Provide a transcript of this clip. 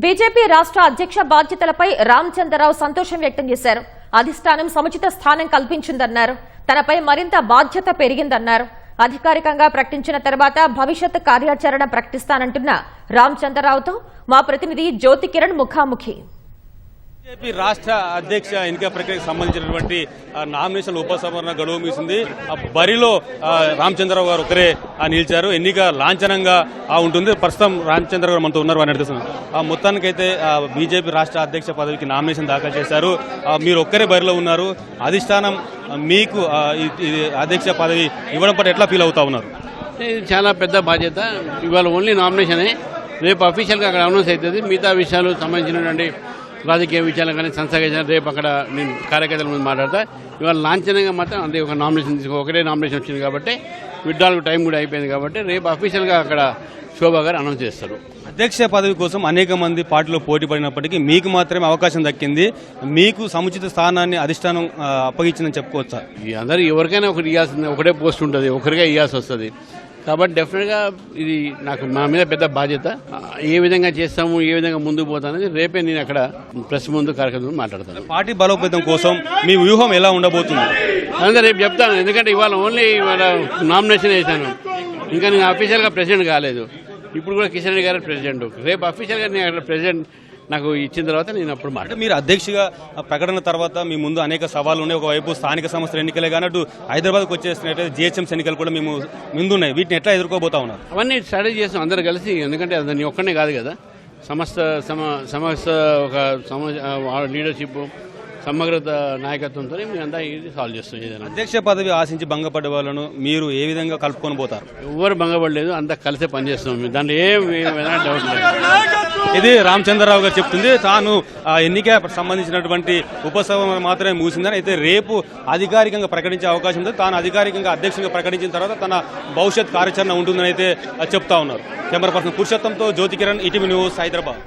BJP రాష్ట్ర అధ్యక్ష బాధ్యతలపై రామచంద్రరావు సంతోషం వ్యక్తం చేశారు. అధిష్టానం సముచిత స్థానం కల్పించిందన్నారు. తనపై మరింత బాధ్యత పెరిగిందన్నారు. అధికారికంగా ప్రకటించిన తర్వాత భవిష్యత్ కార్యాచరణ ప్రకటిస్తానంటున్న రామచంద్రరావుతో మా ప్రతినిధి జ్యోతి కిరణ్ ముఖాముఖి. బీజేపీ రాష్ట్ర అధ్యక్ష ఎన్నికల ప్రక్రియకు సంబంధించినటువంటి నామినేషన్ ఉపసంహరణ గడువు ముగిసింది. ఆ బరిలో రామచంద్రరావు గారు ఒకరే నిలిచారు. ఎన్నిక లాంఛనంగా ఉంటుంది. ప్రస్తుతం రామచంద్రరావు గారు మనతో ఉన్నారు అని అడుగుతున్నాను ఆ మొత్తానికైతే బీజేపీ రాష్ట్ర అధ్యక్ష పదవికి నామినేషన్ దాఖలు చేశారు. మీరు ఒక్కరే బరిలో ఉన్నారు. అధిష్టానం మీకు అధ్యక్ష పదవి ఇవ్వడం పట్ల ఎట్లా ఫీల్ అవుతా ఉన్నారు? ఇది చాలా పెద్ద బాధ్యత. ఇవాళ ఓన్లీ నామినేషనే. రేపు అఫీషియల్గా అక్కడ అనౌన్స్ అవుతుంది. మిగతా విషయాలు సంబంధించినటువంటి రాజకీయ విషయాలు కానీ సంస్థ రేపు అక్కడ నేను కార్యకర్తల ముందు మాట్లాడతా. ఇవాళ లాంఛనంగా మాత్రం అంతే ఒక నామినేషన్ తీసుకో ఒకటే నామినేషన్ వచ్చింది కాబట్టి విడ్డాలకు టైం కూడా అయిపోయింది కాబట్టి రేపు అఫీషియల్గా అక్కడ శోభా గారు అనౌన్స్ చేస్తారు. అధ్యక్ష పదవి కోసం అనేక మంది పార్టీలో పోటీ పడినప్పటికీ మీకు మాత్రమే అవకాశం దక్కింది. మీకు సముచిత స్థానాన్ని అధిష్టానం అప్పగించిందని చెప్పుకోవచ్చా? అందరూ ఎవరికైనా ఒకటి ఇవ్వాల్సింది ఒకటే పోస్ట్ ఉంటుంది ఒకరిగా ఇవ్వాల్సి వస్తుంది. కాబట్టి డెఫినెట్గా ఇది నాకు మా మీద పెద్ద బాధ్యత. ఏ విధంగా చేస్తాము ఏ విధంగా ముందుకు పోతాం అనేది రేపే నేను అక్కడ ప్రెస్ ముందు కార్యక్రమం మాట్లాడతాను. పార్టీ బలోపేతం కోసం మీ వ్యూహం ఎలా ఉండబోతుంది? అందుకే రేపు చెప్తాను. ఎందుకంటే ఇవాళ ఓన్లీ ఇవాళ నామినేషన్ వేశాను. ఇంకా నేను అఫీషియల్గా ప్రెసిడెంట్ కాలేదు. ఇప్పుడు కూడా కిషన్ రెడ్డి గారు ప్రెసిడెంట్ రేపు అఫీషియల్గా నేను అక్కడ ప్రెసిడెంట్ నాకు ఇచ్చిన తర్వాత నేను అప్పుడు మాట్లాడతాను మీరు అధ్యక్షగా ప్రకటన తర్వాత మీ ముందు అనేక సవాళ్ళు ఉన్నాయి ఒకవైపు స్థానిక సంస్థల ఎన్నికలే కానీ అటు హైదరాబాద్కి వచ్చేసినట్టయితే జిహెచ్ఎంసీ ఎన్నికలు కూడా మేము ముందు ఉన్నాయి వీటిని ఎట్లా ఎదుర్కోబోతా ఉన్నారు? అవన్నీ స్ట్రాటజీ చేస్తాం అందరు కలిసి. ఎందుకంటే అది నీ ఒక్కనే కాదు కదా. సమస్త సమ సమస్త ఒక సమ లీడర్షిప్ సమగ్రత నాయకత్వంతో మేమంతా ఇది సాల్వ్ చేస్తాం ఏదైనా. అధ్యక్ష పదవి ఆశించి భంగపడ్డ వాళ్ళను మీరు ఏ విధంగా కలుపుకొని పోతారు? ఎవరు భంగపడలేదు అంతా కలిసే పనిచేస్తాం మేము దాంట్లో ఏం డౌట్ లేదు. ఇది రామచంద్రరావు గారు చెప్తుంది తాను ఎన్నిక సంబంధించినటువంటి ఉపసభ మాత్రమే ముగిసిందని అయితే రేపు అధికారికంగా ప్రకటించే అవకాశం ఉంది. తాను అధికారికంగా అధ్యక్షునిగా ప్రకటించిన తర్వాత తన భవిష్యత్ కార్యాచరణ ఉంటుందని అయితే చెప్తా ఉన్నారు. కెమెరా పర్సన్ పురుషోత్తంతో జ్యోతి కిరణ్ ఈటీవీ న్యూస్ హైదరాబాద్.